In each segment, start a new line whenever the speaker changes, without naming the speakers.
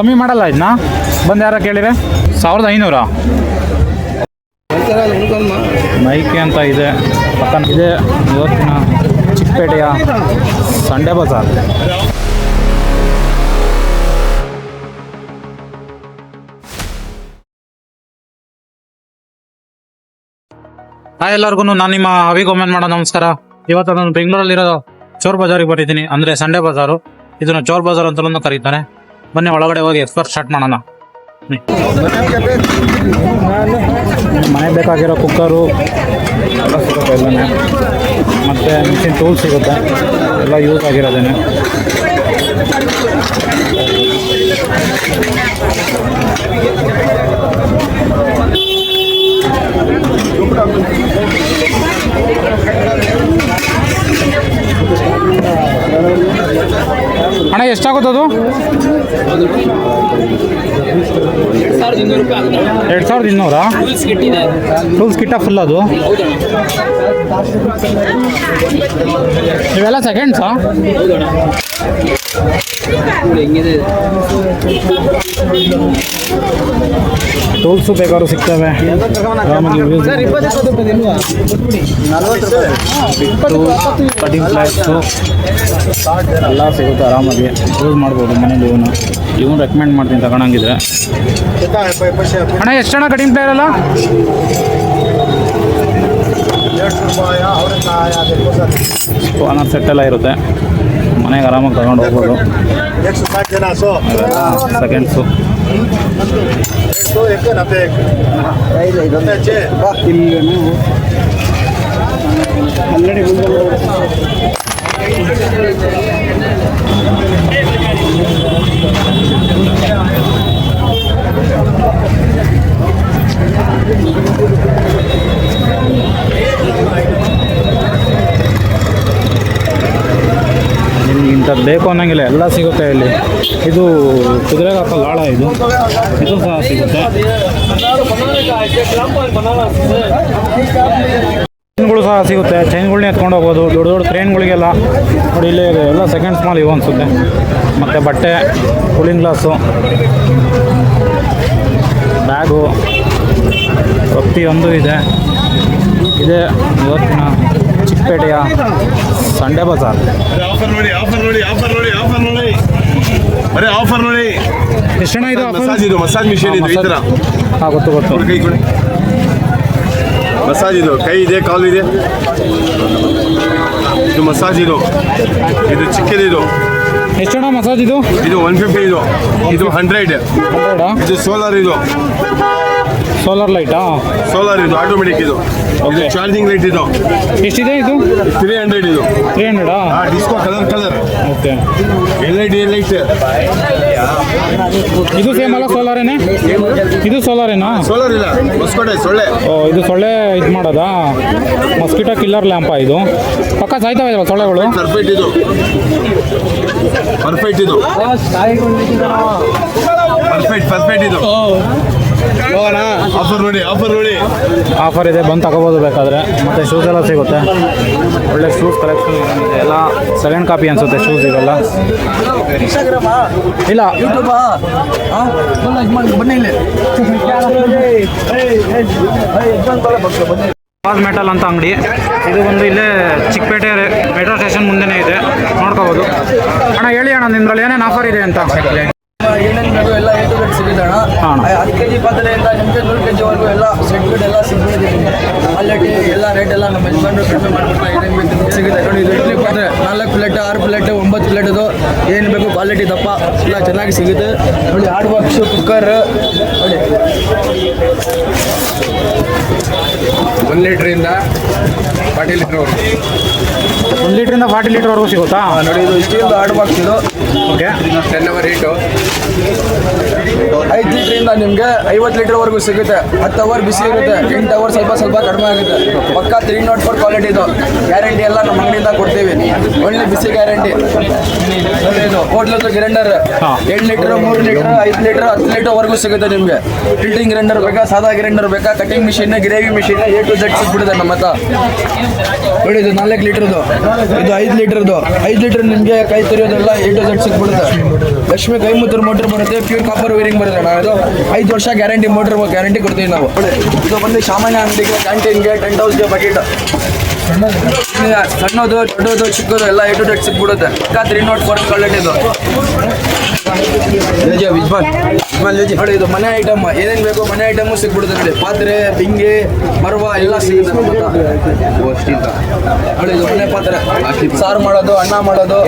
ಕಮ್ಮಿ ಮಾಡಲ್ಲ ಇದನ್ನ ಬಂದು ಯಾರ ಕೇಳಿದೆ? ಸಾವಿರದ ಐನೂರಾ. ನೈಕಿ ಅಂತ ಇದೆ. ಪಕ್ಕನ ಇದೆ. ಇವತ್ತಿನ ಚಿಕ್ಕಪೇಟೆಯ ಸಂಡೆ ಬಜಾರ್ ಹಾಯ್ ಎಲ್ಲರಿಗೂ ನಾನು ನಿಮ್ಮ ಅವಿ ಕಾಮೆಂಟ್ ಮಾಡೋ ನಮಸ್ಕಾರ. ಇವತ್ತು ನಾನು ಬೆಂಗಳೂರಲ್ಲಿರೋ ಚೋರ್ ಬಜಾರಿಗೆ ಬರ್ತಿದ್ದೀನಿ. ಅಂದರೆ ಸಂಡೆ ಬಜಾರು ಇದನ್ನು ಚೋರ್ ಬಜಾರ್ ಅಂತಲೂ ಕರೀತಾರೆ. ಬನ್ನಿ ಒಳಗಡೆ ಹೋಗಿ ಎಕ್ಸ್ಪ್ಲೋರ್ ಸ್ಟಾರ್ಟ್ ಮಾಡೋಣ. ಮನೆಗೆ ಬೇಕಾಗಿರೋ ಕುಕ್ಕರು ಎಲ್ಲ ಸಿಗುತ್ತೆ ಎಲ್ಲನೇ ಮತ್ತು ಮಿಷಿನ್ ಟೂಲ್ಸ್ ಸಿಗುತ್ತೆ. ಎಲ್ಲ ಯೂಸ್ ಆಗಿರೋದೇನೆ ಅಣ್ಣ ಎಷ್ಟಾಗುತ್ತದು
ಸಾವಿರದ ಇನ್ನೂರು ರೂಪಾಯಿ ಆಗುತ್ತೆ
ಎರಡು ಸಾವಿರದ ಇನ್ನೂರಾ?
ಫುಲ್
ಕಿಟ್ಟ ಫುಲ್ ಅದು? ಇವೆಲ್ಲ ಸೆಕೆಂಡ್ಸಾ
ಹೆಂಗಿದೆ
ಟೂಲ್ಸು ಬೇಕಾದ್ರು ಸಿಗ್ತವೆ. ಕಟಿಂಗ್ ಫ್ಲಾಟ್ಸು ಎಲ್ಲ ಸಿಗುತ್ತೆ ಆರಾಮಾಗಿ. ಯೂಸ್ ಮಾಡ್ಬೋದು ಮನೇಲಿ ಇವನು. ಇವನು ರೆಕಮೆಂಡ್ ಮಾಡ್ತೀನಿ ತಗೊಳಂಗಿದ್ರೆ ಅಣ್ಣ ಎಷ್ಟು ಜನ ಕಟಿಂಗ್ ಪ್ಲೇಯರ್ ಅಲ್ಲ? ಸ್ಪಾನರ್ ಸೆಟ್ ಎಲ್ಲ ಇರುತ್ತೆ. ಮನೆಗೆ ಆರಾಮಾಗಿ ತಗೊಂಡು ಹೋಗ್ಬೋದು. ಸೆಕೆಂಡ್ಸು ಇಲ್ಲಿ ಇಂಥದ್ದು ಬೇಕು ಅನ್ನೋಂಗಿಲ್ಲ, ಎಲ್ಲ ಸಿಗುತ್ತೆ ಇಲ್ಲಿ. ಇದು ಕುದುರೆ ಹಾಕೋ ಗಾಳ ಇದು. ಇದು ಸಹ ಸಿಗುತ್ತೆ. ಚೈನ್ಗಳು ಸಹ ಸಿಗುತ್ತೆ. ಚೈನ್ಗಳನ್ನ ಎತ್ಕೊಂಡು ಹೋಗ್ಬೋದು. ದೊಡ್ಡ ದೊಡ್ಡ ಟ್ರೈನ್ಗಳಿಗೆಲ್ಲ ನೋಡಿ, ಇಲ್ಲಿ ಎಲ್ಲ ಸೆಕೆಂಡ್ ಸ್ಮಾಲ್ ಇವು ಅನಿಸುತ್ತೆ. ಮತ್ತು ಬಟ್ಟೆ ಕೂಲಿಂಗ್ ಗ್ಲಾಸು ಬ್ಯಾಗು ಪ್ರತಿಯೊಂದು ಇದೆ. ಇದೆ ಇವತ್ತಿನ ಚಿಕ್ಕಪೇಟೆಯ ಸಂಡೆ ಬಜಾರ್
ಆಫರ್ ನೋಡಿ ಆಫರ್ ನೋಡಿ ಆಫರ್ ನೋಡಿ ಆಫರ್ ನೋಡಿ. ಬರೀ ಆಫರ್ ನೋಡಿ.
ಎಷ್ಟು ಜನ ಇದು
ಮಸಾಜ್ ಇದು ಮಸಾಜ್ ಮಿಷಿನ್ ಇದು ಈ ಥರ
ಹಾಂ ಗೊತ್ತು ಗೊತ್ತು.
ಕೈ ಕೊಡಿ. ಮಸಾಜ್ ಇದು ಕೈ ಇದೆ ಕಾಲು ಇದೆ. ಇದು ಮಸಾಜ್ ಇದು. ಇದು ಚಿಕ್ಕದು ಇದು.
ಎಷ್ಟು ಜನ ಮಸಾಜ್ ಇದು?
ಇದು ಒನ್ ಫಿಫ್ಟಿ ಇದು. ಇದು ಹಂಡ್ರೆಡ್
ಹಂಡ್ರೆಡಾ?
ಇದು ಸೋಲಾರ್ ಇದು.
ಸೋಲಾರ್ ಲೈಟಾ
ಸೋಲಾರ್ ಇದು ಆಟೋಮೆಟಿಕ್ ಇದು. ಇದು ಚಾರ್ಜಿಂಗ್ ಲೈಟ್ ಇದು.
ಎಷ್ಟಿದೆ ಇದು?
ತ್ರೀ ಹಂಡ್ರೆಡ್ ಇದು.
ತ್ರೀ ಹಂಡ್ರೆಡಾ
ಆ? Disco colour colour
okay
L I D light
ಇದು ಸೇಮ್ ಅಲ್ಲ ಸೋಲಾರೇನೆ ಇದು ಸೋಲಾರೇನಾ
ಸೋಲಾರ್ ಇಲ್ಲ. ಹೊಸ್ಕೋಟೆ ಸೊಳ್ಳೆ.
ಓ ಇದು ಸೊಳ್ಳೆ ಇದು ಮಾಡೋದಾ? ಮಸ್ಕಿಟೋ ಕಿಲ್ಲರ್ ಲ್ಯಾಂಪ ಇದು? ಪಕ್ಕ ಸಾಯ್ತಾವ ಇಲ್ವಾ ಸೊಳ್ಳೆಗಳು?
ಪರ್ಫೆಕ್ಟ್ ಇದು. ಪರ್ಫೆಕ್ಟ್ ಇದು. ಪರ್ಫೆಕ್ಟ್ ಪರ್ಫೆಕ್ಟ್ ಇದು. ಆಫರ್ ನೋಡಿ ಆಫರ್ ನೋಡಿ.
ಆಫರ್ ಇದೆ ಬಂದು ತಗೋಬೋದು ಬೇಕಾದ್ರೆ. ಮತ್ತೆ ಶೂಸ್ ಎಲ್ಲ ಸಿಗುತ್ತೆ. ಒಳ್ಳೆ ಶೂಸ್ ಕಲೆಕ್ಷನ್ ಇದೆ. ಎಲ್ಲ ಸೆಕೆಂಡ್ ಕಾಪಿ ಅನ್ಸುತ್ತೆ ಶೂಸ್ ಇವೆಲ್ಲ. ಇಲ್ಲ. ಬಾಸ್ ಮೆಟಲ್ ಅಂತ ಅಂಗಡಿ. ಇದು ಒಂದು ಇಲ್ಲೇ ಚಿಕ್ಕಪೇಟೆ ಮೆಟ್ರೋ ಸ್ಟೇಷನ್ ಮುಂದೆನೇ ಇದೆ. ನೋಡ್ಕೋಬೋದು. ಅಣ್ಣ ಹೇಳಿ ಅಣ್ಣ ನಿಮ್ದ್ರಲ್ಲಿ ಏನೇನು ಆಫರ್ ಇದೆ ಅಂತ?
ಏನೇನು ಬೇಕು ಎಲ್ಲ ಏಟು ಬೇಕು ಸಿಗುತ್ತೆ ಅಣ್ಣ
ಹಾ.
ಹತ್ತು ಕೆ ಜಿ ಪಾತ್ರೆಯಿಂದ ನಿಮಗೆ ನೂರು ಕೆ ಜಿವರೆಗೂ ಎಲ್ಲ ಸೆಟ್ ಎಲ್ಲ ಸಿಗ್ಬಿಟ್ಟಿದೆ ಎಲ್ಲ ರೇಟ್ ಎಲ್ಲ ನಮ್ಮ ಯಜಮಾನರು ಕಡಿಮೆ ಮಾಡ್ಬಿಟ್ಟು ಏನೇನು ಬೇಕು ಸಿಗುತ್ತೆ. ನೋಡಿ ಇದು ಇಡ್ಲಿ ಪಾತ್ರೆ. ನಾಲ್ಕು ಪ್ಲೇಟ್ ಆರು ಪ್ಲೇಟ್ ಒಂಬತ್ತು ಪ್ಲೇಟ್ ಅದು ಏನು ಬೇಕು ಕ್ವಾಲಿಟಿ ದಪ್ಪ ಎಲ್ಲ ಚೆನ್ನಾಗಿ ಸಿಗುತ್ತೆ. ನೋಡಿ ಹಾರ್ಡ್ ಬಾಕ್ಸು ಕುಕ್ಕರ್ ನೋಡಿ.
ಒಂದು ಲೀಟ್ರಿಂದ ಫಾರ್ಟಿ ಲೀಟ್ರ್ವರೆಗೂ.
ಒಂದು ಲೀಟ್ರಿಂದ ಫಾರ್ಟಿ ಲೀಟ್ರ್ವರೆಗೂ ಸಿಗುತ್ತಾ?
ನೋಡಿ ಇದು ಸ್ಟೀಲ್ ಹಾರ್ಡ್ ಬಾಕ್ಸ್ ಇದು.
ಓಕೆ.
ಟೆನ್ ಅವರ್ ಹೀಟು
ಐದು ಲೀಟ್ರಿಂದ ನಿಮಗೆ ಐವತ್ತು ಲೀಟ್ರ್ವರೆಗೂ ಸಿಗುತ್ತೆ. ಹತ್ತು ಅವರ್ ಬಿಸಿ ಇರುತ್ತೆ. ಎಂಟು ಅವರ್ ಸ್ವಲ್ಪ ಸ್ವಲ್ಪ ಕಡಿಮೆ ಆಗುತ್ತೆ. ಪಕ್ಕ ತ್ರೀ ನಾಟ್ ಫೋರ್ ಕ್ವಾಲಿಟಿ ಇದು. ಗ್ಯಾರಂಟಿ ಎಲ್ಲ ನಮ್ಮ ಅಂಗಡಿಯಿಂದ ಕೊಡ್ತೀವಿ. ಒಳ್ಳೆ ಬಿಸಿ ಗ್ಯಾರಂಟಿ ಇದು ಹೋಟ್ಲದ್ದು ಗ್ರೈಂಡರ್. ಎಂಟು ಲೀಟರ್ ಮೂರು ಲೀಟರ್ ಐದು ಲೀಟರ್ ಹತ್ತು ಲೀಟರ್ ವರೆಗೂ ಸಿಗುತ್ತೆ ನಿಮಗೆ. ಫಿಲ್ಟಿಂಗ್ ಗ್ರೈಂಡರ್ ಬೇಕಾ ಸಾದಾ ಗ್ರೈಂಡರ್ ಬೇಕಾ cutting machine gravy machine A to Z ಸಿಕ್ಬಿಡುತ್ತೆ ನಮ್ಮ ಹತ್ರ. ನೋಡಿ, ಇದು ನಾಲ್ಕು ಲೀಟರ್ದು ಇದು ಐದು ಲೀಟರ್ದು ಐದು ಲೀಟರ್ ನಿಮಗೆ ಕೈ ತೆರೆಯೋದೆಲ್ಲ ಎ ಟು ಜೆಡ್ ಸಿಕ್ಬಿಡುತ್ತೆ. ಲಕ್ಷ್ಮಿ ಕೈ ಮುತ್ರ ಮೋಟರ್ ಬರುತ್ತೆ ಪ್ಯೂರ್ ಕಾಪರ್ ವೈರಿಂಗ್ ಬರುತ್ತೆ. ನಾವು ಇದು ಐದು ವರ್ಷ ಗ್ಯಾರಂಟಿ ಮೋಟರ್ ಗ್ಯಾರಂಟಿ ಕೊಡ್ತೀವಿ ನಾವು. ಇದು ಬಂದು ಸಾಮಾನ್ಯ ಅಂಗಡಿಗೆ ಕ್ಯಾಂಟೀನ್ಗೆ ಟೆಂಟ್ ಹೌಸ್ಗೆ ಬಕೆಟ್ ಸಣ್ಣದು, ದೊಡ್ಡದು, ಚಿಕ್ಕದು ಎಲ್ಲ ಎ ಟು ಜೆಡ್ ಸಿಕ್ಬಿಡುತ್ತೆ. ಅಕ್ಕ ತ್ರೀ ನಾಟ್ ಫೋರ್ ಕ್ವಾಲಿಟಿದು ನೋಡಿ ಇದು ಮನೆ ಐಟಮ್ ಏನೇನು ಬೇಕು ಮನೆ ಐಟಮ್ ಸಿಗ್ಬಿಡುತ್ತೆ ನೋಡಿ. ಪಾತ್ರೆ ಬಿಂಗೆ ಮರವ ಎಲ್ಲ ಸಿಗುತ್ತೆ. ನೋಡಿ ಇದು ಮನೆ ಪಾತ್ರೆ. ಸಾರು ಮಾಡೋದು ಅನ್ನ ಮಾಡೋದು.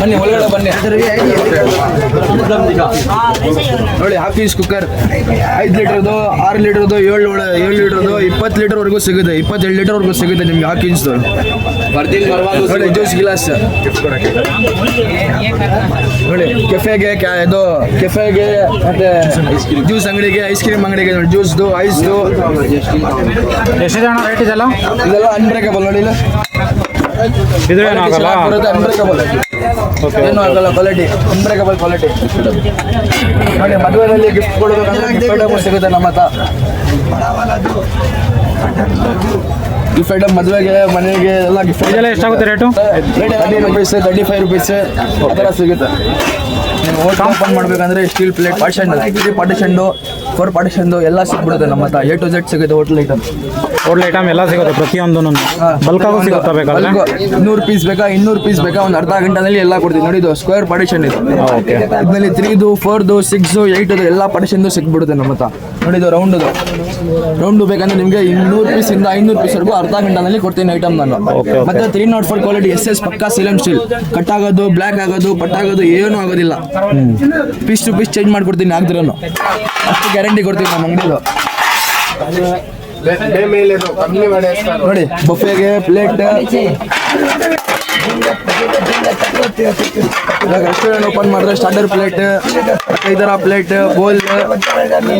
ಬನ್ನಿ ಒಳಗಡೆ ಬನ್ನಿ. ನೋಡಿ ಹಾಫ್ ಪೀಸ್ ಕುಕ್ಕರ್ ಐದು ಲೀಟರ್ದು ಆರು ಲೀಟರ್ದು ಏಳು ಏಳು ಲೀಟ್ರದ್ದು ಇಪ್ಪತ್ತು ಲೀಟರ್ವರೆಗೂ ಸಿಗುತ್ತೆ. ಇಪ್ಪತ್ತೆರಡು ಲೀಟರ್ವರೆಗೂ ಸಿಗುತ್ತೆ ನಿಮ್ಗೆ ಹಾಫ್ ಜ್ಯೂಸ್ ನೋಡಿ ಜ್ಯೂಸ್ ಗ್ಲಾಸ್ ನೋಡಿ ಕೆಫೆಗೆ ಕ್ಯಾ- ಇದು ಕೆಫೆಗೆ ಮತ್ತೆ ಜ್ಯೂಸ್ ಅಂಗಡಿಗೆ ಐಸ್ ಕ್ರೀಮ್ ಅಂಗಡಿಗೆ ನೋಡಿ ಜ್ಯೂಸ್ದು ಐಸ್ದು
ಎಷ್ಟು ಜನ ರೇಟ್ ಇದೆಲ್ಲ?
ಇದೆಲ್ಲ ಅನ್ಬ್ರೇಕಬಲ್ ನೋಡಿ ಇಲ್ಲ.
ಇದು ಏನಾಗಲ್ಲ?
ಅನ್ಬ್ರೇಕಬಲ್ ಏನು ಆಗಲ್ಲ ಕ್ವಾಲಿಟಿ ಅನ್ಬ್ರೇಕಬಲ್ ಕ್ವಾಲಿಟಿ ನೋಡಿ ಮದುವೆಯಲ್ಲಿ ಗಿಫ್ಟ್ ಕೊಡಬೇಕಂದ್ರೆ ಗಿಫ್ಟ್ ಸಿಗುತ್ತೆ ನಮ್ಮ ಹತ್ರ. ಗಿಫ್ಟ್ ಐಟಮ್ ಮದುವೆಗೆ ಮನೆಗೆ ಎಲ್ಲ ಗಿಫ್ಟ್
ಇದೆಲ್ಲ ಎಷ್ಟಾಗುತ್ತೆ rate?
Thirty rupees thirty five rupees ಆ ಥರ ಸಿಗುತ್ತೆ. ನೀವು ಓಟ್ ಓಪನ್ ಮಾಡಬೇಕಂದ್ರೆ steel plate partition partition four partition ಎಲ್ಲ ಸಿಕ್ಬಿಡುತ್ತೆ ನಮ್ಮ ಹತ್ರ. ಎ ಟು ಜೆಡ್ ಸಿಗುತ್ತೆ ಹೋಟ್ಲ್ ಐಟಮ್
ಹೋಟ್ಲ್ ಐಟಮ್ ಎಲ್ಲ ಸಿಗುತ್ತೆ ಪ್ರತಿಯೊಂದು ಬಲ್ಕಾಗೂ ಸಿಗುತ್ತಾ ಬೇಕಾದ್ರೆ?
ಇನ್ನೂರು ಪೀಸ್ ಬೇಕಾ ಇನ್ನೂರು ಪೀಸ್ ಬೇಕಾ ಒಂದು ಅರ್ಧ ಗಂಟೆನಲ್ಲಿ ಎಲ್ಲ ಕೊಡ್ತೀವಿ. ನೋಡಿ ಇದು ಸ್ಕ್ವೇರ್ ಪಾರ್ಟಿಷನ್ ಇದು.
ಓಕೆ
ಇದ್ರಲ್ಲಿ ತ್ರೀದು ಫೋರ್ದು ಸಿಕ್ಸು ಏಯ್ಟದು ಎಲ್ಲ ಪಾರ್ಟಿಷನ್ದು ಸಿಕ್ಬಿಡುತ್ತೆ ನಮ್ಮ ಹತ್ರ. ನೋಡಿ ಇದು ರೌಂಡು ರೌಂಡ್ ಬೇಕಂದ್ರೆ ನಿಮಗೆ ಇನ್ನೂರು ಪೀಸ್ ಇಂದ ಐನೂರು ಪೀಸ್ ವರೆಗೂ ಅರ್ಧ ಗಂಟೆನಲ್ಲಿ ಕೊಡ್ತೀನಿ ಐಟಮ್ ನಾನು. ಮತ್ತೆ three not four quality S S ಪಕ್ಕಾ ಸಿಲಮ್ ಸ್ಟೀಲ್ ಕಟ್ ಆಗೋದು ಬ್ಲ್ಯಾಕ್ ಆಗೋದು ಪಟ್ ಆಗೋದು ಏನೂ ಆಗೋದಿಲ್ಲ. ಪೀಸ್ ಟು ಪೀಸ್ ಚೇಂಜ್ ಮಾಡ್ಕೊಡ್ತೀನಿ ಆಗ್ದಿರೋನು. ಅಷ್ಟು ಗ್ಯಾರಂಟಿ ಕೊಡ್ತೀನಿ ನಮ್ಮ ಅಂಗಡಿದು. ನೋಡಿ ಬಫೆಗೆ ಪ್ಲೇಟ್ ಇವಾಗ ರೆಸ್ಟೋರೆಂಟ್ ಓಪನ್ ಮಾಡಿದ್ರೆ ಸ್ಟಾರ್ಟರ್ ಪ್ಲೇಟ್ ಈ ಥರ ಪ್ಲೇಟ್ ಬೋಲ್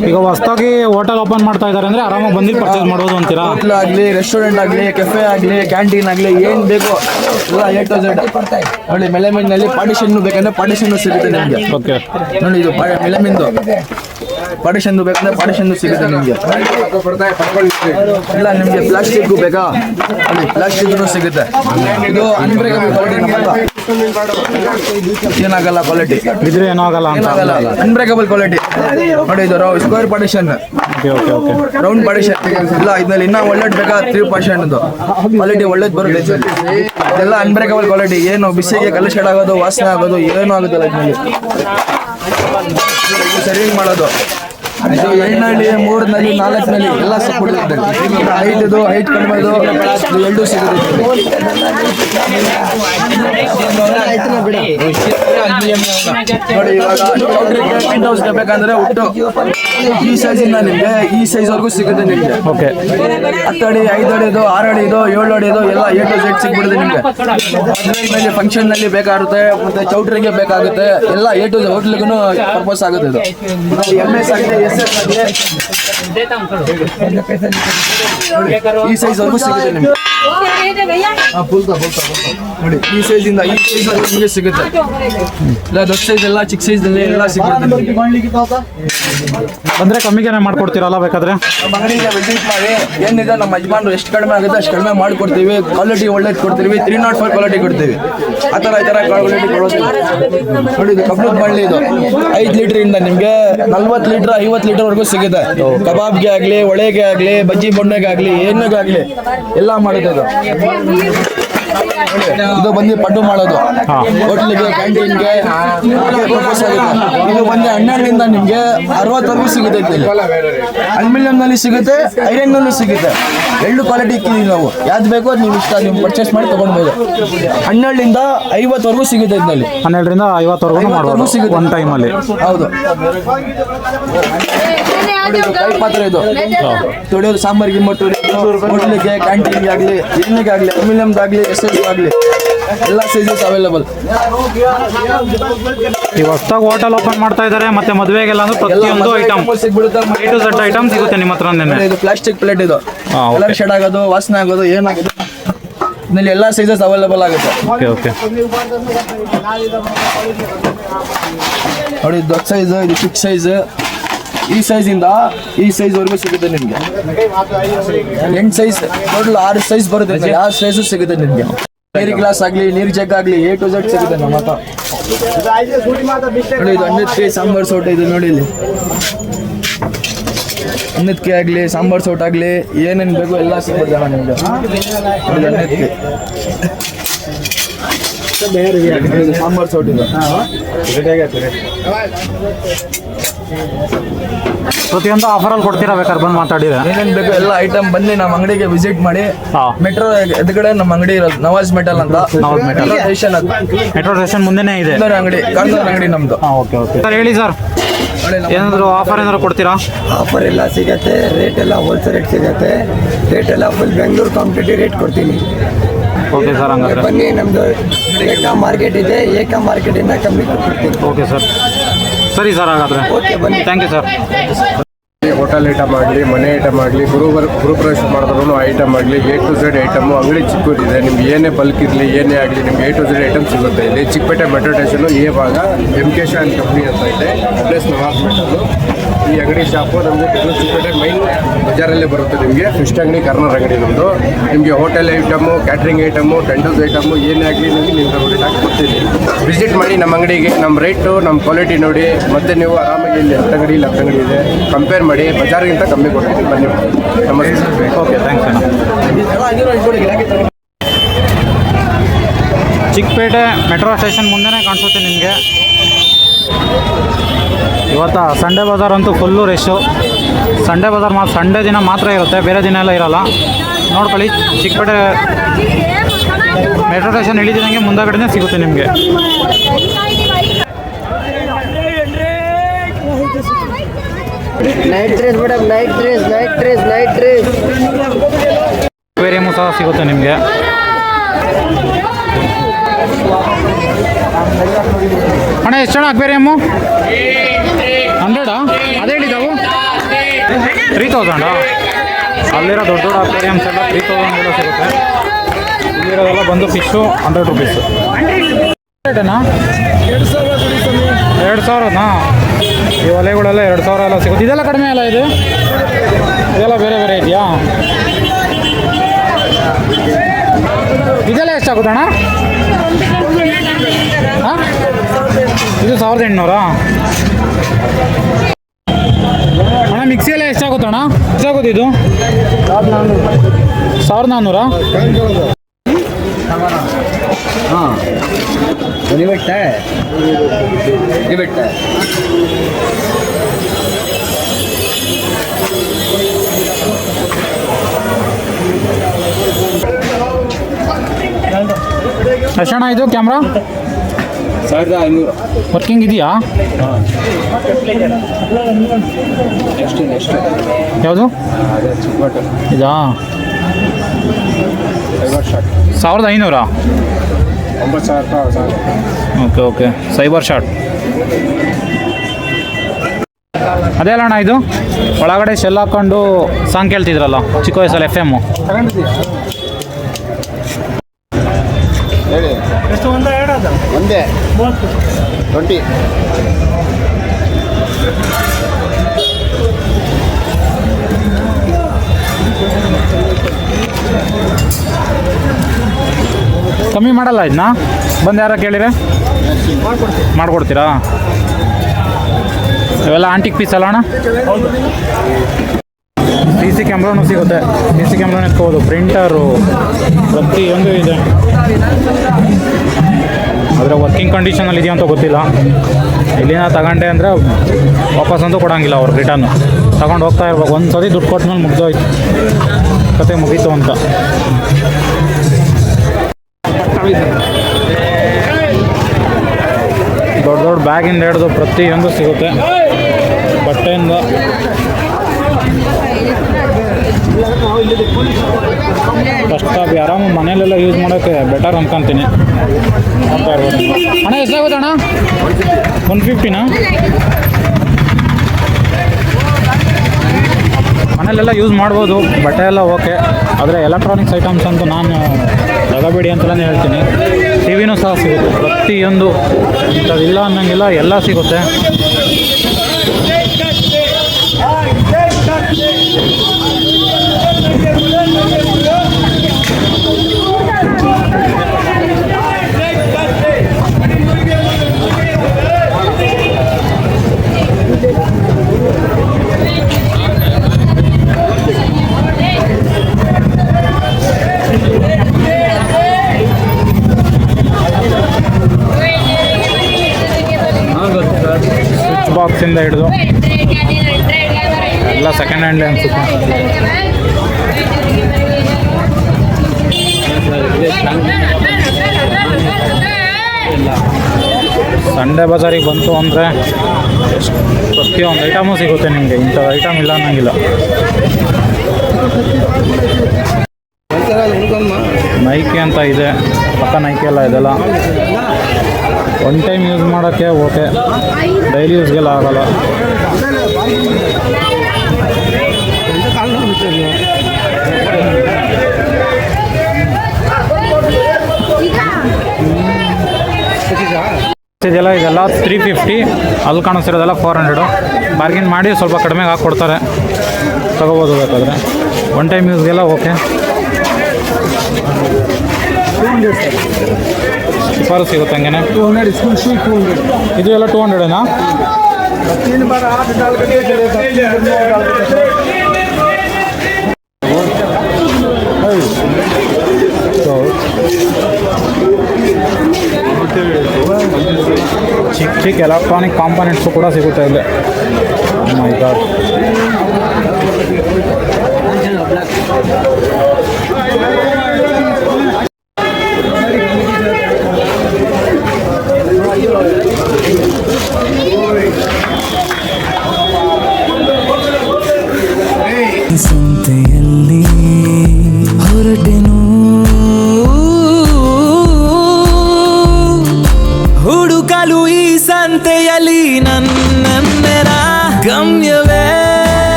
ಈಗ ಹೊಸದಾಗಿ ಹೋಟೆಲ್ ಓಪನ್ ಮಾಡ್ತಾ ಇದ್ದಾರೆ ಅಂದ್ರೆ ಆರಾಮಾಗಿ ಬಂದಿ ಪರ್ಚೇಸ್ ಮಾಡೋದು ಅಂತೀರಾ?
ಹೋಟ್ಲ್ ಆಗಲಿ ರೆಸ್ಟೋರೆಂಟ್ ಆಗಲಿ ಕೆಫೆ ಆಗಲಿ ಕ್ಯಾಂಟೀನ್ ಆಗಲಿ ಏನ್ ಬೇಕು ಎಲ್ಲ ಎ ಟು ಝೆಡ್ ನೋಡಿ ಮೆಲೆಮಿನ್ನಲ್ಲಿ ಪಾರ್ಟಿಷನ್ ಬೇಕಂದ್ರೆ ಪಾರ್ಟಿಷನ್ ಸಿಗುತ್ತೆ ನಿಮಗೆ.
ಓಕೆ
ನೋಡಿ ಇದು ಮೆಲೆಮಿನ್ದು ಪಾರ್ಟಿಷನ್ ಬೇಕಂದ್ರೆ ಪಾರ್ಟಿಷನ್ ಸಿಗುತ್ತೆ ನಿಮಗೆ. ಇಲ್ಲ ನಿಮಗೆ ಪ್ಲಾಸ್ಟಿಕ್ ಬೇಕಾ? ಅಲ್ಲಿ ಪ್ಲಾಸ್ಟಿಕ್ ಸಿಗುತ್ತೆ. ಇದು ಅನ್ಬ್ರೇಕಬಲ್ ಕ್ವಾಲಿಟಿ ಏನಾಗಲ್ಲ ಕ್ವಾಲಿಟಿ
ಇದ್ರೆ
ಏನಾಗಲ್ಲ ಅನ್ಬ್ರೇಕಬಲ್ ಕ್ವಾಲಿಟಿ ನೋಡಿ ಇದು square partition
okay okay
round partition ಇಲ್ಲ, ಇದ್ರಲ್ಲಿ ಇನ್ನೂ ಒಳ್ಳೇದು ಬೇಕಾ? ತ್ರೀ ಪರ್ಸೆಂಟ್ ಇದು ಕ್ವಾಲಿಟಿ ಒಳ್ಳೇದು ಬರುತ್ತೆ. ಇದೆಲ್ಲ ಅನ್ಬ್ರೇಕಬಲ್ ಕ್ವಾಲಿಟಿ ಏನು ಬಿಸಿಗೆ ಕಲರ್ ಆಗೋದು, ವಾಸನೆ ಆಗೋದು, ಏನೂ ಆಗೋದಿಲ್ಲ ಇದರಲ್ಲಿ. ಸರ್ವಿಂಗ್ ಮಾಡೋದು. ಇದು ಎರಡನಲ್ಲಿ ಮೂರನಲ್ಲಿ ನಾಲ್ಕನಲ್ಲಿ ಎಲ್ಲ ಸಪೋರ್ಟ್ ಐದು ಕಡಿಮೆದು ಇದು, ಎರಡು ಸಿಗುತ್ತೆ. ನೋಡಿ ಇವಾಗ ಬೇಕಂದ್ರೆ ಒಟ್ಟು ಈ ಸೈಜಿಂದ ನಿಮಗೆ ಈ ಸೈಜ್ ವರೆಗೂ ಸಿಗುತ್ತೆ ನಿಮಗೆ
ಓಕೆ
ಹತ್ತು ಅಡಿ ಐದು ಅಡಿದು ಆರು ಅಡಿದು ಏಳು ಅಡಿದು ಎಲ್ಲ ಎ ಟು ಜೆಡ್ ಸಿಗ್ಬಿಡುತ್ತೆ ನಿಮಗೆ ಮದುವೆನಲ್ಲಿ ಫಂಕ್ಷನ್ನಲ್ಲಿ ಬೇಕಾಗುತ್ತೆ ಮತ್ತೆ ಚೌಟ್ರಿಗೆ ಬೇಕಾಗುತ್ತೆ ಎಲ್ಲ ಎ ಟು ಹೋಟ್ಲಿಗೂ ಪರ್ಪಸ್ ಆಗುತ್ತೆ ಇದು ಎಂ ಎಸ್ ಆಗಿದೆ ಎಸ್ ಎಸ್ ಈ ಸೈಜ್ ವರೆಗೂ ಸಿಗುತ್ತೆ ನಿಮಗೆ. ನೋಡಿ ಈ ಸೈಜ್ ಇಂದ ಈ ಸೈಜ್ ನಿಮಗೆ ಸಿಗುತ್ತೆ. ಇಲ್ಲ ದೊಡ್ಡ ಸೈಜ್ ಎಲ್ಲ ಚಿಕ್ಕ ಸೈಜ್ ಎಲ್ಲ ಸಿಗುತ್ತೆ ಅಂದ್ರೆ
ಬಂದ್ರೆ ಕಮ್ಮಿಗೆ ಮಾಡ್ಕೊಡ್ತೀರಲ್ಲ ಬೇಕಾದ್ರೆ?
ನಮ್ಮ ಅಂಗಡಿಗೆ ವಿಸಿಟ್ ಮಾಡಿ. ಏನಿದೆ ನಮ್ಮ ಯಜಮಾನ್ರು ಎಷ್ಟು ಕಡಿಮೆ ಆಗುತ್ತೆ ಅಷ್ಟು ಕಡಿಮೆ ಮಾಡ್ಕೊಡ್ತೀವಿ. ಕ್ವಾಲಿಟಿ ಒಳ್ಳೇದು ಕೊಡ್ತೀವಿ. ತ್ರೀ ನಾಟ್ ಫೈವ್ ಕ್ವಾಲಿಟಿ ಕೊಡ್ತೀವಿ. ಆ ಥರ ಈ ಥರ ಕ್ವಾಲಿಟಿ ಕೊಡೋದು. ನೋಡಿ ಇದು ಕಬ್ಬಿಣದ ಬಳ್ಳಿ ಇದು. ಐದು ಲೀಟರ್ ಇಂದ ನಿಮಗೆ ನಲ್ವತ್ತು ಲೀಟರ್ ಐವತ್ತು ಲೀಟರ್ ವರೆಗೂ ಸಿಗುತ್ತೆ. ಕಬಾಬ್ಗೆ ಆಗಲಿ ಒಳೆಗೆ ಆಗಲಿ ಬಜ್ಜಿ ಬೊಣ್ಣೆಗಾಗಲಿ ಏನಾಗಲಿ ಎಲ್ಲ ಮಾಡುತ್ತೆ ಇದು ಬಂದು ಪಡ್ಡು ಮಾಡೋದು. ಹೋಟ್ಲಿಗೆ ಕ್ಯಾಂಟೀನ್ಗೆ ಇದು ಬಂದು ಹನ್ನೆರಡರಿಂದ ನಿಮಗೆ ಅರವತ್ತವರೆಗೂ ಸಿಗುತ್ತೆ ಇಲ್ಲಿ. ಅಲ್ಮಿನಿಯಂನಲ್ಲಿ ಸಿಗುತ್ತೆ ಐರನ್ನಲ್ಲೂ ಸಿಗುತ್ತೆ. ಎರಡು ಕ್ವಾಲಿಟಿ ಇಕ್ಕಿದೀವಿ ನಾವು. ಯಾವ್ದು ಬೇಕೋ ಅದು ನೀವು ಇಷ್ಟ ನೀವು ಪರ್ಚೇಸ್ ಮಾಡಿ ತಗೊಳ್ಬೋದು ಹನ್ನೆರಡರಿಂದ ಐವತ್ತವರೆಗೂ ಸಿಗುತ್ತೆ ಇದರಲ್ಲಿ.
ಹನ್ನೆರಡರಿಂದ ಐವತ್ತವರೆಗೂ ಮಾಡ್ಬೋದು.
ಸಿಗುತ್ತೆ.
ಒನ್ ಟೈಮಲ್ಲಿ
ಹೌದು. ಕೈ ಪಾತ್ರೆ ಇದು. ತೊಳೆಯೋದು ಸಾಂಬಾರ್ ಗಿಂಬರ್ ತೊಳೆಯೋದು ಹೋಟ್ಲಿಗೆ ಕ್ಯಾಂಟೀನ್ಗೆ ಆಗಲಿ ಏನಿಗೆ ಆಗಲಿ ಅಲ್ಯೂಮಿನಿಯಮ್ದಾಗಲಿ ಎಸ್ ಎಸ್ ಆಗಲಿ ಎಲ್ಲ ಸೈಜಸ್ ಅವೈಲೇಬಲ್
ಈ ಹೊಸ್ದಾಗ ಹೋಟೆಲ್ ಓಪನ್ ಮಾಡ್ತಾ ಇದ್ದಾರೆ ಮತ್ತೆ ಮದುವೆಗೆಲ್ಲ ಅಂದ್ರೆ ಪ್ರತಿಯೊಂದು ಐಟಮ್
ಸಿಗ್ಬಿಡುತ್ತೆ
ಎ ಟು ಝಡ್ ಐಟಮ್ ಸಿಗುತ್ತೆ ನಿಮ್ಮ ಹತ್ರ
ಇದು ಪ್ಲಾಸ್ಟಿಕ್ ಪ್ಲೇಟ್ ಇದು. ಕಲರ್ ಶೇಡ್ ಆಗೋದು ವಾಸನೆ ಆಗೋದು ಏನಾಗುತ್ತೆ ಇದರಲ್ಲಿ ಎಲ್ಲ ಸೈಜಸ್ ಅವೈಲೇಬಲ್ ಆಗುತ್ತೆ.
ಓಕೆ ಓಕೆ
ನೋಡಿ ದೊಡ್ಡ ಸೈಜ್ ಇದು ಚಿಕ್ಕ ಸೈಜ್ ಈ ಸೈಜ್ ಇಂದ ಈ ಸೈಜ್ ವರೆಗೂ ಸಿಗುತ್ತೆ ನಿಮ್ಗೆ. ಎಂಟು ಸೈಜ್ ಟೋಟಲ್ ಆರು ಸೈಜ್ ಬರುತ್ತೆ ಯಾವ ಸೈಜ್ ಸಿಗುತ್ತೆ ನಿಮ್ಗೆ. ನೀರ್ ಗ್ಲಾಸ್ ಆಗ್ಲಿ ನೀರ್ ಜಗ್ ಆಗ್ಲಿ ಎ ಟು ಝಡ್ ಸಿಗುತ್ತೆ ನಮ್ಮ ಹತ್ರ. ನೋಡಿ ಇದು ಅನ್ನದಕ್ಕೆ ಸಾಂಬಾರ್ ಸೋಟ ಇದು ನೋಡಿ ಇಲ್ಲಿ. ಅನ್ನದಕ್ಕೆ ಆಗಲಿ ಸಾಂಬಾರ್ ಸೋಟ್ ಆಗಲಿ ಏನೇನ್ ಬೇಕು ಎಲ್ಲ ಸಿಗುತ್ತೆ ಅಣ್ಣ ನಿಮ್ಗೆ. ನೋಡಿ ಅನ್ನದಕ್ಕೆ ಇದು ಸಾಂಬಾರ್ ಸೋಟ್ ಇದು
ಪ್ರತಿಯೊಂದು ಆಫರಲ್ಲಿ ಕೊಡ್ತೀರಾ ಬೇಕಾದ್ರೆ ಬಂದು ಮಾತಾಡಿದ್ರೆ?
ಏನೇನ್ ಬೇಕು ಎಲ್ಲ ಐಟಮ್ ಬನ್ನಿ ನಮ್ಮ ಅಂಗಡಿಗೆ ವಿಸಿಟ್ ಮಾಡಿ.
ಹಾ.
ಮೆಟ್ರೋ ಎದುರುಗಡೆ ನಮ್ಮ ಅಂಗಡಿ ಇರೋದು ನವಾಜ್ ಮೆಟಲ್ ಅಂತ.
ನವಾಜ್ ಮೆಟಲ್
ಸ್ಟೇಷನ್ ಅದು.
ಮೆಟ್ರೋ ಸ್ಟೇಷನ್ ಮುಂದೆನೇ ಇದೆ.
ಅಂಗಡಿ ಅಂಗಡಿ ನಮ್ದು.
ಹಾಂ ಓಕೆ ಓಕೆ ಸರ್ ಹೇಳಿ ಸರ್
ಏನಾದ್ರು
ಏನಾದರೂ ಆಫರ್ ಏನಾದ್ರು ಕೊಡ್ತೀರಾ?
ಆಫರ್ ಎಲ್ಲ ಸಿಗತ್ತೆ ರೇಟ್ ಎಲ್ಲ ಹೋಲ್ಸೇಲ್ ರೇಟ್ ಸಿಗತ್ತೆ. ರೇಟ್ ಎಲ್ಲ ಫುಲ್ ಬೆಂಗಳೂರು ಕಾಂಪಿಟೇಟಿವ್ ರೇಟ್ ಕೊಡ್ತೀನಿ.
ಓಕೆ ಸರ್ ಹಂಗಾದ್ರೆ.
ಬನ್ನಿ ನಮ್ಮದು ಏಕ ಮಾರ್ಕೆಟ್ ಇದೆ ಏಕ ಮಾರ್ಕೆಟಿಂದ ಕಮ್ಮಿ ಕೊಡ್ತೀನಿ.
ಓಕೆ ಸರ್ ಸರಿ ಸರ್ ಹಾಗಾದ್ರೆ
ಓಕೆ ಬನ್ನಿ
thank you sir
hotel item ಆಗಲಿ, ಮನೆ ಐಟಮ್ ಆಗಲಿ, ಗುರು ಗುರುಪ್ರವೇಶ ಮಾಡಿದ್ರು ಐಟಮ್ ಆಗಲಿ ಎ ಟು ಝೆಡ್ ಐಟಮು, ಅಂಗಡಿ ಚಿಕ್ಕದಿದೆ, ನಿಮ್ಗೆ ಏನೇ ಬಲ್ಕ್ ಇರಲಿ, ಏನೇ ಆಗಲಿ, ನಿಮ್ಗೆ ಎ ಟು ಝೆಡ್ ಐಟಮ್ ಸಿಗುತ್ತೆ. ಇಲ್ಲಿ ಚಿಕ್ಕಪೇಟೆ ಮೆಟ್ರೋ ಸ್ಟೇಷನು ಎ ಭಾಗ ಎಂ ಕೆ ಶಾನ್ ಕಂಪ್ನಿ ಅಂತ ಇದೆ. ಪ್ಲೇಸ್ ಹಾಸ್ಪಿಟಲ್ ಈ ಅಂಗಡಿ ಶಾಪು ನಮಗೆ ಚಿಕ್ಕಪೇಟೆ ಮೈನ್ ಬಜಾರಲ್ಲೇ ಬರುತ್ತೆ ನಿಮಗೆ. ಫಿಸ್ಟ್ ಅಂಗಡಿ ಕರ್ನಾಟಕ ಅಂಗಡಿ ನಮ್ಮದು ನಿಮಗೆ ಹೋಟೆಲ್ ಐಟಮು ಕ್ಯಾಟ್ರಿಂಗ್ ಐಟಮು ಟೆಂಡಲ್ಸ್ ಐಟಮು ಏನೇ ಆಗಲಿ ನಿಮಗೆ ನೋಡಿ ಕೊಡ್ತೀನಿ ವಿಸಿಟ್ ಮಾಡಿ ನಮ್ಮ ಅಂಗಡಿಗೆ, ನಮ್ಮ ರೇಟು ನಮ್ಮ ಕ್ವಾಲಿಟಿ ನೋಡಿ. ಮತ್ತೆ ನೀವು ಆರಾಮಾಗಿ ಇಲ್ಲಿ ಹತ್ತು ಅಂಗಡಿ, ಇಲ್ಲಿ ಹತ್ತು ಅಂಗಡಿ ಇದೆ. ಕಂಪೇರ್ ಮಾಡಿ. ಬಜಾರ್ಗಿಂತ ಕಮ್ಮಿ ಕೊಡ್ತೀವಿ ಬನ್ನಿ. ನಮಸ್ತೆ.
ಓಕೆ ಥ್ಯಾಂಕ್ಸ್ ಅಣ್ಣ. ಚಿಕ್ಕಪೇಟೆ ಮೆಟ್ರೋ ಸ್ಟೇಷನ್ ಮುಂದೆನೇ ಕಾಣಿಸುತ್ತೆ ನಿಮಗೆ. ಇವತ್ತು ಸಂಡೇ ಬಜಾರ್ ಅಂತೂ ಫುಲ್ಲು ರಶ್ಶು ಸಂಡೇ ಬಜಾರ್ ಮಾತ್ರ ಸಂಡೇ ದಿನ ಮಾತ್ರ ಇರುತ್ತೆ, ಬೇರೆ ದಿನ ಎಲ್ಲ ಇರೋಲ್ಲ. ನೋಡ್ಕೊಳ್ಳಿ, ಚಿಕ್ಕಪೇಟೆ ಮೆಟ್ರೋ ಸ್ಟೇಷನ್ ಇಳಿದಿದಂಗೆ ಮುಂದಾಗಡೆನೇ ಸಿಗುತ್ತೆ ನಿಮಗೆ.
Night dress madam night dress night dress night dress
aquarium ಸಹ ಸಿಗುತ್ತೆ ನಿಮಗೆ? ಅಣ್ಣ, ಎಷ್ಟು ಜನ ಅಕ್ವೇರಿಯಮ್ಮು ಹಂಡ್ರೆಡಾ ಅದೇ ಹೇಳಿದ್ದಾವು ತ್ರೀ ತೌಸಂಡಾ ಅಲ್ಲಿರೋ ದೊಡ್ಡ ದೊಡ್ಡ ಅಕ್ವೇರಿಯಮ್ಸ್ ಎಲ್ಲ ತ್ರೀ ತೌಸಂಡ್ ಎಲ್ಲ ಸಿಗುತ್ತೆ. ಇಲ್ಲಿರೋದೆಲ್ಲ ಬಂದು ಫಿಶು ಹಂಡ್ರೆಡ್ ರುಪೀಸು ಹಂಡ್ರೆಡೇನಾ ಎರಡು ಸಾವಿರನಾ? ಈ ಒಲೆಗಳೆಲ್ಲ ಎರಡು ಸಾವಿರ ಎಲ್ಲ ಸಿಗುತ್ತೆ. ಇದೆಲ್ಲ ಕಡಿಮೆ ಅಲ್ಲ ಇದು? ಇದೆಲ್ಲ ಬೇರೆ ಬೇರೆ ಇದೆಯಾ? ಇದೆಲ್ಲ ಎಷ್ಟಾಗುತ್ತೆ ಅಣ್ಣ? ಇದು ಸಾವಿರದ ಎಂಟುನೂರಾ? ಅಣ್ಣ ಮಿಕ್ಸಿ ಎಲ್ಲ ಎಷ್ಟಾಗುತ್ತಣ್ಣ ಎಷ್ಟಾಗುತ್ತೆ ಇದು? ಸಾವಿರದ ನಾನ್ನೂರಾ? ಎಷ್ಟಣ್ಣ ಇದು ಕ್ಯಾಮ್ರಾ?
ಸಾವಿರದ ಐನೂರು.
ವರ್ಕಿಂಗ್ ಇದೆಯಾ?
ನೆಕ್ಸ್ಟ್ ನೆಕ್ಸ್ಟ್
ಯಾವುದು? ಇದಾ? ಸಾವಿರದ ಐನೂರಾ?
ಒಂಬತ್ತು ಸಾವಿರ ರೂಪಾಯಿ ಸಾವಿರ
ಓಕೆ ಓಕೆ. ಸೈಬರ್ ಶಾರ್ಟ್ ಅದೇ ಅಲ್ಲ ಅಣ್ಣ ಇದು? ಒಳಗಡೆ ಶೆಲ್ ಹಾಕೊಂಡು ಸಾಂಗ್ ಕೇಳ್ತಿದ್ರಲ್ಲ ಚಿಕ್ಕ ವಯಸ್ಸಲ್ಲಿ ಎಫ್ ಎಂ
ಹೇಳಿ. ಒಂದೇ ಟ್ವೆಂಟಿ
ಕಮ್ಮಿ ಮಾಡಲ್ಲ ಇದನ್ನ ಬಂದು ಯಾರ ಕೇಳಿರೆ? ಮಾಡ್ಕೊಡ್ತೀರಾ? ಇವೆಲ್ಲ ಆಂಟಿಕ್ ಪೀಸ್ ಅಲ್ಲ ಅಣ್ಣ? ಸಿ ಸಿ ಕ್ಯಾಮ್ರಾನು ಸಿಗುತ್ತೆ. ಸಿ ಸಿ ಕ್ಯಾಮ್ರಾನು ಇಟ್ಕೋಬೋದು. ಪ್ರಿಂಟರು ಪ್ರತಿಯೊಂದು ಇದೆ. ಆದರೆ ವರ್ಕಿಂಗ್ ಕಂಡೀಷನಲ್ಲಿ ಇದೆಯಾ ಅಂತ ಗೊತ್ತಿಲ್ಲ. ಇಲ್ಲಿನ ತಗೊಂಡೆ ಅಂದರೆ ವಾಪಸ್ ಅಂತೂ ಕೊಡೋಂಗಿಲ್ಲ ಅವ್ರು ರಿಟರ್ನು ತಗೊಂಡು ಹೋಗ್ತಾ ಇರ್ಬೇಕು. ಒಂದು ಸತಿ ದುಡ್ಡು ಕೊಟ್ಟ ಮೇಲೆ ಮುಗ್ದೋಯ್ತು. ಕತೆ ಮುಗೀತು ಅಂತ. ದೊಡ್ಡ ದೊಡ್ಡ ಬ್ಯಾಗಿಂದ ಹಿಡಿದು ಪ್ರತಿಯೊಂದು ಸಿಗುತ್ತೆ. ಬಟ್ಟೆಯಿಂದ. ಫಸ್ಟ್ ಆಗಿ ಆರಾಮ ಮನೇಲೆಲ್ಲ ಯೂಸ್ ಮಾಡೋಕ್ಕೆ ಬೆಟರ್ ಅನ್ಕೊಂತೀನಿ. ಅಣ್ಣ ಎಷ್ಟಾಗುತ್ತೆ ಅಣ್ಣ? ಒನ್ ಫಿಫ್ಟಿನಾ ಮನೇಲೆಲ್ಲ ಯೂಸ್ ಮಾಡ್ಬೋದು. ಬಟ್ಟೆ ಎಲ್ಲ ಓಕೆ ಆದರೆ ಎಲೆಕ್ಟ್ರಾನಿಕ್ಸ್ ಐಟಮ್ಸ್ ಅಂತೂ ನಾನು ತಗೋಬೇಡಿ ಅಂತಲೇ ಹೇಳ್ತೀನಿ. ಟಿ ವಿನೂ ಸಹ ಸಿಗುತ್ತೆ. ಪ್ರತಿಯೊಂದು ಇಂಥದ್ದಿಲ್ಲ ಅನ್ನೋಂಗಿಲ್ಲ ಎಲ್ಲ ಸಿಗುತ್ತೆ. ಬಾಕ್ಸಿಂದ ಹಿಡಿದು. ಎಲ್ಲ ಸೆಕೆಂಡ್ ಹ್ಯಾಂಡ್ ಅನ್ಸುತ್ತೆ ಸಂಡೇ ಬಜಾರಿಗೆ ಬಂತು ಅಂದರೆ ಪ್ರತಿಯೊಂದು ಐಟಮು ಸಿಗುತ್ತೆ ನಿಮಗೆ. ಇಂಥ ಐಟಮ್ ಇಲ್ಲ ಅನ್ನೋಂಗಿಲ್ಲ. ನೈಕಿ ಅಂತ ಇದೆ. ಪಕ್ಕ ನೈಕೆ ಎಲ್ಲ ಇದೆಲ್ಲ. ಒನ್ ಟೈಮ್ ಯೂಸ್ ಮಾಡೋಕ್ಕೆ ಓಕೆ ಡೈಲಿ ಯೂಸ್ಗೆಲ್ಲ ಆಗಲ್ಲ. ಇದೆಲ್ಲ ಇದೆಲ್ಲ ತ್ರೀ ಫಿಫ್ಟಿ ಅಲ್ಲಿ ಕಾಣಿಸ್ತಿರೋದೆಲ್ಲ ಫೋರ್ ಹಂಡ್ರೆಡು ಬಾರ್ಗಿನ್ ಮಾಡಿ ಸ್ವಲ್ಪ ಕಡಿಮೆಗೆ ಹಾಕ್ಕೊಡ್ತಾರೆ. ತಗೋಬೋದು ಬೇಕಾದರೆ. ಒನ್ ಟೈಮ್ ಯೂಸ್ಗೆಲ್ಲ ಓಕೆ ಟೂ ಹಂಡ್ರೆಡ್ ಸರ್ ಸಿಗುತ್ತೆ ಹಂಗೇನೆ
two hundred school shoe two hundred
ಇದು ಎಲ್ಲ ಟೂ ಹಂಡ್ರೆಡೇನಾ ಚಿಕ್ಕ ಚಿಕ್ಕ ಎಲೆಕ್ಟ್ರಾನಿಕ್ ಕಾಂಪೋನೆಂಟ್ಸು ಕೂಡ ಸಿಗುತ್ತೆ ಇಲ್ಲಿ. Oh ಮೈ ಗಾಡ್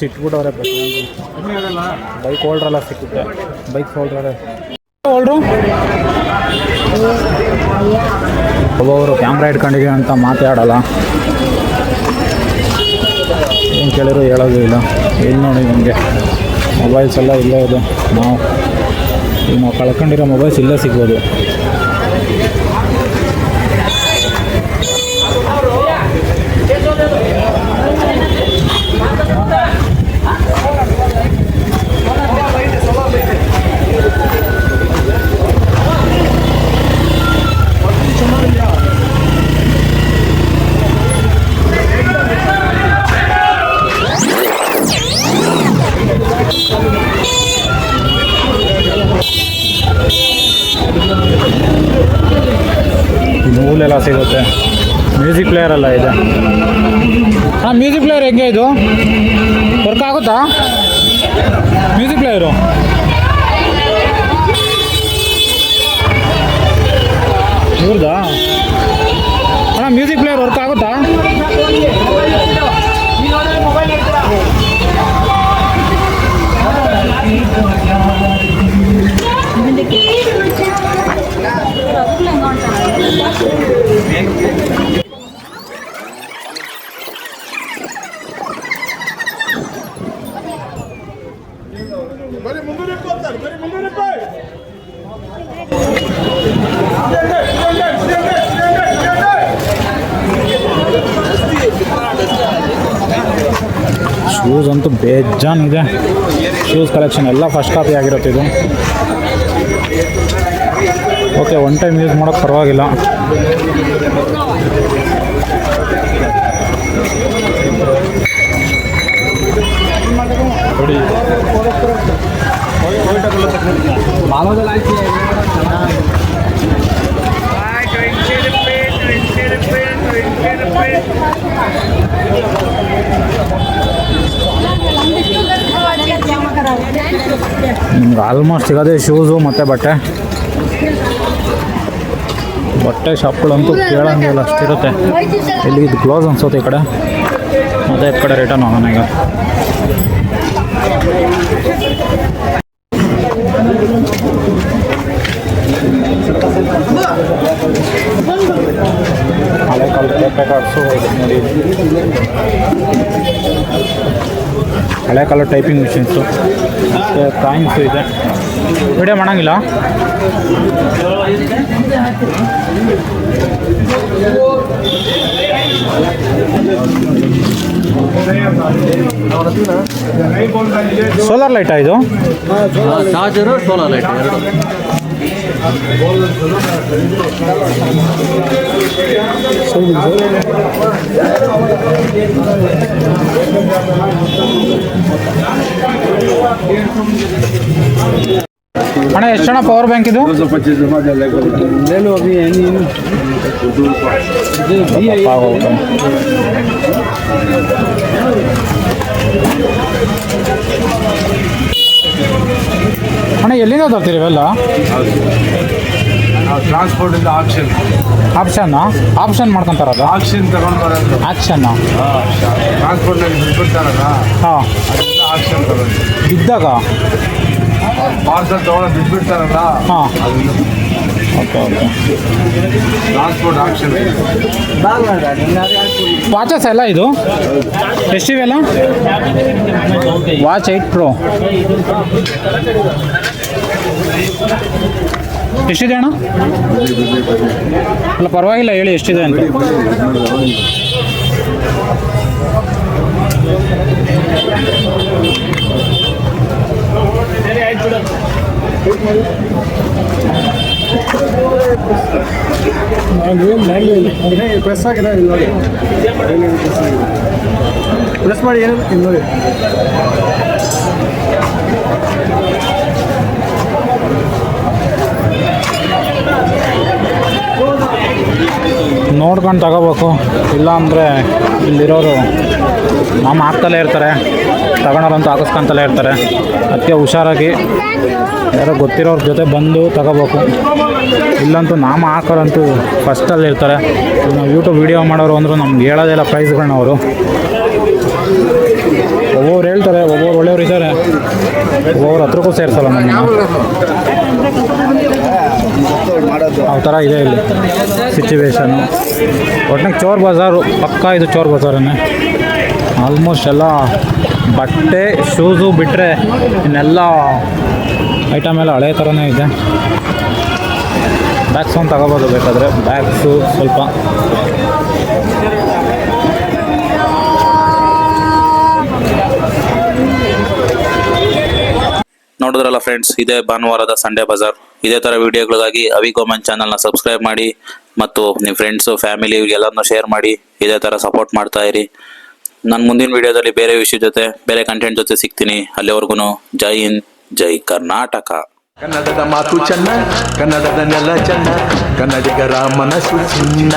ಪ್ರತಿಯೊಂದು ಬೈಕ್ ಹೋಲ್ಡ್ರಲ್ಲ ಸಿಕ್ಕುತ್ತೆ ಬೈಕ್ ಹೋಲ್ಡ್ರೆ ಹೋಲ್ಡ್ರು ಒಬ್ಬೊಬ್ಬರು ಕ್ಯಾಮ್ರಾ ಇಟ್ಕೊಂಡಿದ್ದೀವಿ ಅಂತ ಮಾತಾಡಲ್ಲ. ಏನು ಕೇಳಿದ್ರು ಹೇಳೋದು ಇಲ್ಲ. ಇಲ್ಲಿ ನೋಡಿ ನಿಮಗೆ. ಮೊಬೈಲ್ಸ್ ಎಲ್ಲ ಇಲ್ಲೇ ಇದೆ. ನಾವು ನಾವು ಕಳ್ಕೊಂಡಿರೋ ಮೊಬೈಲ್ಸ್ ಇಲ್ಲೇ ಸಿಗ್ಬೋದು. ನೂಲೆಲ್ಲ ಸಿಗುತ್ತೆ. ಮ್ಯೂಸಿಕ್ ಪ್ಲೇಯರ್ ಎಲ್ಲ ಇದೆ. ಹಾಂ ಮ್ಯೂಸಿಕ್ ಪ್ಲೇಯರ್ ಹೆಂಗೆ ಇದು? ವರ್ಕ್ ಆಗುತ್ತಾ? ಮ್ಯೂಸಿಕ್ ಪ್ಲೇಯರು ಇವ್ರದಾ? ಅಣ್ಣ ಮ್ಯೂಸಿಕ್ ಪ್ಲೇಯರ್ ವರ್ಕ್ ಆಗುತ್ತಾ? ಶೂಸ್ ಅಂತೂ ಬೇಜಾನ್ ಇದೆ ಶೂಸ್ ಕಲೆಕ್ಷನ್ ಎಲ್ಲ ಫಸ್ಟ್ ಕಾಪಿ ಆಗಿರುತ್ತೆ ಇದು ಓಕೆ ಒನ್ ಟೈಮ್ ಯೂಸ್ ಮಾಡೋಕ್ಕೆ ಪರವಾಗಿಲ್ಲ. ನಿಮ್ಗೆ ಆಲ್ಮೋಸ್ಟ್ ಸಿಗೋದೇ ಶೂಸು ಮತ್ತು ಬಟ್ಟೆ. ಬಟ್ಟೆ ಶಾಪ್ಗಳಂತೂ ಕೇಳಂಗಿಲ್ಲ, ಅಷ್ಟಿರುತ್ತೆ. ಇಲ್ಲಿ ಇದು ಕ್ಲೋಸ್ ಅನ್ಸುತ್ತೆ ಈ ಕಡೆ? ಮತ್ತೆ ಈ ಕಡೆ ರಿಟರ್ನ್ ಹೋಗೋಣ ಈಗ. ಹಳೆ ಕಾಲದ ನೋಡಿ ಹಳೆ ಕಾಲ ಟೈಪಿಂಗ್ ಮಿಷಿನ್ಸು ಮತ್ತು ಕಾಯಿನ್ಸು ಇದೆ. ವಿಡಿಯೋ ಮಾಡಂಗಿಲ್ಲ? ಸೋಲಾರ್ ಲೈಟಾ ಇದು?
ಚಾರ್ಜರು ಸೋಲಾರ್ ಲೈಟ್ ಎರಡು.
ಅಣ್ಣ ಎಷ್ಟು ಜನ ಪವರ್ ಬ್ಯಾಂಕ್ ಇದು ಆಗೋಗುತ್ತೆ. ಅಣ್ಣ ಎಲ್ಲಿಂದ ತರ್ತೀರಿ ಇವೆಲ್ಲ?
ಟ್ರಾನ್ಸ್ಪೋರ್ಟ್ ಇಂದ ಆಕ್ಷನ್
ಆಪ್ಷನ್ ಆಪ್ಷನ್ ಮಾಡ್ಕೊಂತಾರದು
ಆಕ್ಷನ್ ತಗೊಂಡು ಬರೋದು.
ಆಕ್ಷನ್
ಟ್ರಾನ್ಸ್ಪೋರ್ಟ್ನಲ್ಲಿ ಬಿಟ್ಬಿಡ್ತಾರಲ್ಲ
ಹಾಂ.
ಅದರಿಂದ ಆಕ್ಷನ್ ತಗೊಂಡು.
ಇದ್ದಾಗ?
ಪಾರ್ಸಲ್ ತಗೊಂಡು ಬಿಟ್ಬಿಡ್ತಾರಲ್ಲ
ಹಾಂ.
ಅದರಿಂದ
ವಾಚಸ್ ಎಲ್ಲ ಇದು? ಎಷ್ಟಿವೆಲ್ಲ? Watch eight pro. ಎಷ್ಟಿದೆ ಅಣ್ಣ? ಅಲ್ಲ ಪರವಾಗಿಲ್ಲ ಹೇಳಿ ಎಷ್ಟಿದೆ ಅಂತ.
ಪ್ರೆಸ್ ಆಗಿದೆ ನೋಡಿ. ಪ್ರೆಸ್ ಮಾಡಿ ಏನು ನೋಡಿ.
ನೋಡ್ಕೊಂಡು ತಗೋಬೇಕು. ಇಲ್ಲಾಂದರೆ ಇಲ್ಲಿರೋರು ನಮ್ಮ ಹಾಕ್ತಲೇ ಇರ್ತಾರೆ. ತಗೊಳೋರಂತೂ ಹಾಕಿಸ್ಕೊಂತಲೇ ಇರ್ತಾರೆ. ಅದಕ್ಕೆ ಹುಷಾರಾಗಿ ಯಾರೋ ಗೊತ್ತಿರೋರ ಜೊತೆ ಬಂದು ತಗೋಬೇಕು. ಇಲ್ಲಂತೂ ನಾಮ ಹಾಕೋರಂತೂ ಫಸ್ಟಲ್ಲಿ ಇರ್ತಾರೆ. ನಾವು ಯೂಟ್ಯೂಬ್ ವೀಡಿಯೋ ಮಾಡೋರು ಅಂದರೂ ನಮ್ಗೆ ಹೇಳೋದಿಲ್ಲ ಪ್ರೈಸ್ಗಳನ್ನ ಅವರು. ಒಬ್ಬೊಬ್ರು ಹೇಳ್ತಾರೆ, ಒಬ್ಬೊಬ್ರು ಒಳ್ಳೆಯವ್ರು ಇದ್ದಾರೆ. ಒಬ್ಬೊಬ್ರು ಹತ್ರಕ್ಕೂ ಸೇರಿಸಲ್ಲ ನಮ್ಮ ಆ ಥರ ಇದೆ ಇಲ್ಲಿ ಸಿಚುವೇಶನು ಒಟ್ಟಿನಾಗ ಚೋರ್ ಬಜಾರು, ಪಕ್ಕ ಇದು ಚೋರ್ ಬಜಾರನ್ನೇ. ಆಲ್ಮೋಸ್ಟ್ ಎಲ್ಲ ಬಟ್ಟೆ ಶೂಸು ಬಿಟ್ಟರೆ ಇನ್ನೆಲ್ಲ ಐಟಮ್ ಎಲ್ಲ ಹಳೆ ಥರನೇ ಇದೆ. ಬ್ಯಾಗ್ಸ್ ಒಂದು ತಗೋಬೋದು, ಬೇಕಾದರೆ ಬ್ಯಾಗ್ಸು ಸ್ವಲ್ಪ.
ನೋಡಿದ್ರಲ್ಲ ಫ್ರೆಂಡ್ಸ್ ಇದೇ ಭಾನುವಾರದ ಸಂಡೇ ಬಜಾರ್ ಇದೇ ಥರ ವಿಡಿಯೋಗಳಿಗಾಗಿ ಅವಿ ಗೋಮನ್ ಚಾನಲ್ನ ಸಬ್ಸ್ಕ್ರೈಬ್ ಮಾಡಿ ಮತ್ತು ನಿಮ್ಮ ಫ್ರೆಂಡ್ಸು ಫ್ಯಾಮಿಲಿ ಇವ್ರಿಗೆಲ್ಲರನ್ನೂ ಶೇರ್ ಮಾಡಿ. ಇದೇ ಥರ ಸಪೋರ್ಟ್ ಮಾಡ್ತಾ ನಾನು ಮುಂದಿನ ವಿಡಿಯೋದಲ್ಲಿ ಬೇರೆ ವಿಷಯ ಜೊತೆ, ಬೇರೆ ಕಂಟೆಂಟ್ ಜೊತೆ ಸಿಗ್ತೀನಿ. ಅಲ್ಲಿವರೆಗೂ ಜೈ ಹಿಂದ್, ಜೈ ಕರ್ನಾಟಕ.
ಕನ್ನಡದ ಮಾತು ಚೆನ್ನ, ಕನ್ನಡದ ನೆಲ ಚೆನ್ನ ಕನ್ನಡಿಗರ ಮನಸ್ಸು ಚಿನ್ನ